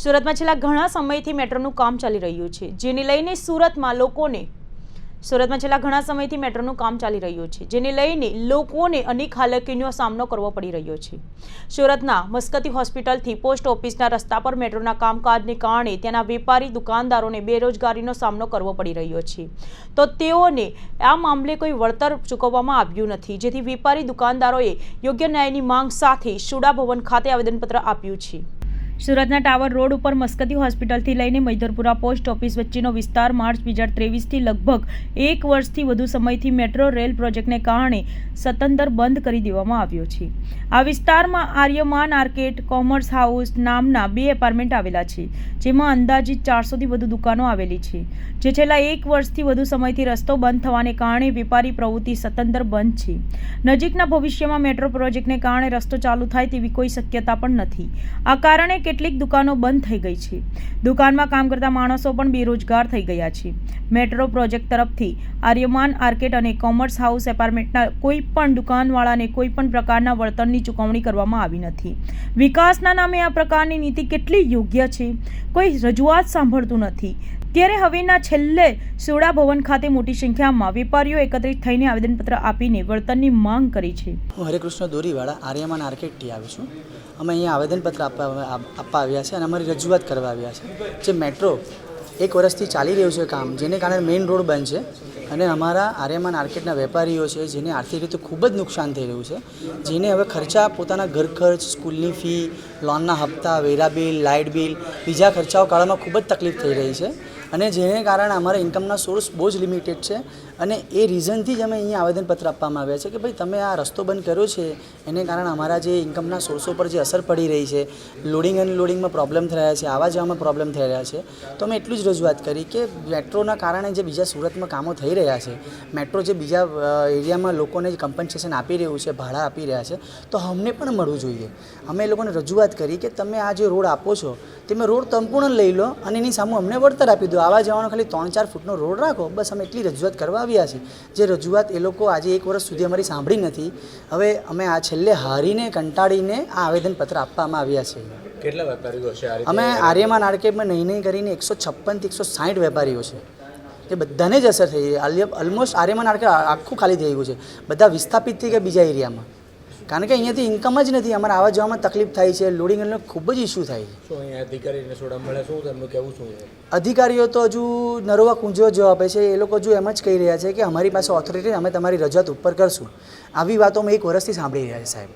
સુરતમાં છેલ્લા ઘણા સમયથી મેટ્રોનું કામ ચાલી રહ્યું છે, જેને લઈને સુરતમાં લોકોને સુરતમાં છેલ્લા ઘણા સમયથી મેટ્રોનું કામ ચાલી રહ્યું છે, જેને લઈને લોકોને અનેક હાલાકીનો સામનો કરવો પડી રહ્યો છે. સુરતના મસ્કતી હોસ્પિટલથી પોસ્ટ ઓફિસના રસ્તા પર મેટ્રોના કામકાજને કારણે ત્યાંના વેપારી દુકાનદારોને બેરોજગારીનો સામનો કરવો પડી રહ્યો છે. તો તેઓને આ મામલે કોઈ વળતર ચૂકવવામાં આવ્યું નથી, જેથી વેપારી દુકાનદારોએ યોગ્ય ન્યાયની માંગ સાથે સુડા ભવન ખાતે આવેદનપત્ર આપ્યું છે. સુરતના ટાવર રોડ ઉપર મસ્કતી હોસ્પિટલથી લઈને મૈધરપુરા પોસ્ટ ઓફિસ વચ્ચેનો વિસ્તાર માર્ચ બે હજાર ત્રેવીસથી લગભગ એક વર્ષથી વધુ સમયથી મેટ્રો રેલ પ્રોજેક્ટને કારણે સતંતર બંધ કરી દેવામાં આવ્યો છે. આ વિસ્તારમાં આર્યમાન આર્કેટ કોમર્સ હાઉસ નામના બે એપાર્ટમેન્ટ આવેલા છે, જેમાં અંદાજિત ચારસોથી વધુ દુકાનો આવેલી છે, જે છેલ્લા એક વર્ષથી વધુ સમયથી રસ્તો બંધ થવાને કારણે વેપારી પ્રવૃત્તિ સતંતર બંધ છે. નજીકના ભવિષ્યમાં મેટ્રો પ્રોજેક્ટને કારણે રસ્તો ચાલુ થાય તેવી કોઈ શક્યતા પણ નથી. આ કારણે કેટલીક દુકાનો બંધ થઈ ગઈ છે. દુકાનમાં કામ કરતા માણસો પણ બેરોજગાર થઈ ગયા છે. મેટ્રો પ્રોજેક્ટ તરફથી આર્યમાન આર્કેટ અને કોમર્સ હાઉસ એપાર્ટમેન્ટના કોઈ પણ દુકાનવાળાને કોઈ પણ પ્રકારના વળતરની ચૂકવણી કરવામાં આવી નથી. વિકાસના નામે આ પ્રકારની નીતિ કેટલી યોગ્ય છે? કોઈ રજૂઆત સાંભળતું નથી. ત્યારે હવેના છેલ્લે સોડા ભવન ખાતે મોટી સંખ્યામાં વેપારીઓ એકત્રિત થઈને આવેદનપત્ર આપીને વળતરની માંગ કરી છે. હું હરેકૃષ્ણ દોરીવાળા, આર્યમાન આર્કેટથી આવી છું. અમે અહીંયા આવેદનપત્ર આપવા આપવા આવ્યા છે અને અમારી રજૂઆત કરવા આવ્યા છે. જે મેટ્રો એક વર્ષથી ચાલી રહ્યું છે કામ, જેને કારણે મેઇન રોડ બંધ છે અને અમારા આર્યમાન આર્કેટના વેપારીઓ છે, જેને આર્થિક રીતે ખૂબ જ નુકસાન થઈ રહ્યું છે, જેને હવે ખર્ચા પોતાના ઘર ખર્ચ, સ્કૂલની ફી, લોનના હપ્તા, વેરા બિલ, લાઇટ બિલ, બીજા ખર્ચાઓ કાઢવામાં ખૂબ જ તકલીફ થઈ રહી છે. અને જેને કારણે અમારા ઇન્કમના સોર્સ બહુ જ લિમિટેડ છે. અને એ રીઝનથી જ અમે અહીંયા આવેદનપત્ર આપવામાં આવ્યા છે કે ભાઈ તમે આ રસ્તો બંધ કર્યો છે, એને કારણે અમારા જે ઇન્કમના સોર્સો પર જે અસર પડી રહી છે લોડિંગ અને લોડિંગમાં પ્રોબ્લેમ રહ્યા છે, આવા જવામાં પ્રોબ્લેમ થઈ રહ્યા છે. તો અમે એટલું જ રજૂઆત કરી કે મેટ્રોના કારણે જે બીજા સુરતમાં કામો થઈ રહ્યા છે મેટ્રો જે બીજા એરિયામાં લોકોને કમ્પન્સેશન આપી રહ્યું છે, ભાડા આપી રહ્યા છે, તો અમને પણ મળવું જોઈએ. અમે એ લોકોને રજૂઆત કરી કે તમે આ જે રોડ આપો છો તમે રોડ સંપૂર્ણ લઈ લો અને એની સામે અમને વળતર આપી દો. આવા જવાનો ખાલી ત્રણ ચાર ફૂટનો રોડ રાખો. બસ અમે એટલી રજૂઆત કરવા આવ્યા છીએ. જે રજૂઆત એ લોકો આજે એક વર્ષ સુધી અમારી સાંભળી નથી. હવે અમે આ છેલ્લે હારીને કંટાળીને આ આવેદનપત્ર આપવામાં આવ્યા છીએ કેટલા વેપારીઓ છે અમે આર્યમાં આર્કેટમાં નહીં નહીં કરીને એકસો છપ્પનથી એકસો સાઠ વેપારીઓ છે. એ બધાને જ અસર થઈ. ઓલમોસ્ટ આર્યમાન આર્કેટ આખું ખાલી થઈ ગયું છે. બધા વિસ્થાપિત થઈ ગયા બીજા એરિયામાં. કારણ કે અહીંયાથી ઇન્કમ જ નથી. અમારે આવવા જવામાં તકલીફ થાય છે. લોડિંગ એટલે ખૂબ જ ઇસ્યુ થાય છે. શું અહીંયા અધિકારીને સોડા મળે? શું તેમનું કહેવું શું છે? અધિકારીઓ તો હજુ નરોવા કુંજો જવાબ આપે છે. એ લોકો હજુ એમ જ કહી રહ્યા છે કે અમારી પાસે ઓથોરિટી અમે તમારી રજૂઆત ઉપર કરશું. આવી વાતો અમે એક વર્ષથી સાંભળી રહ્યા છે સાહેબ.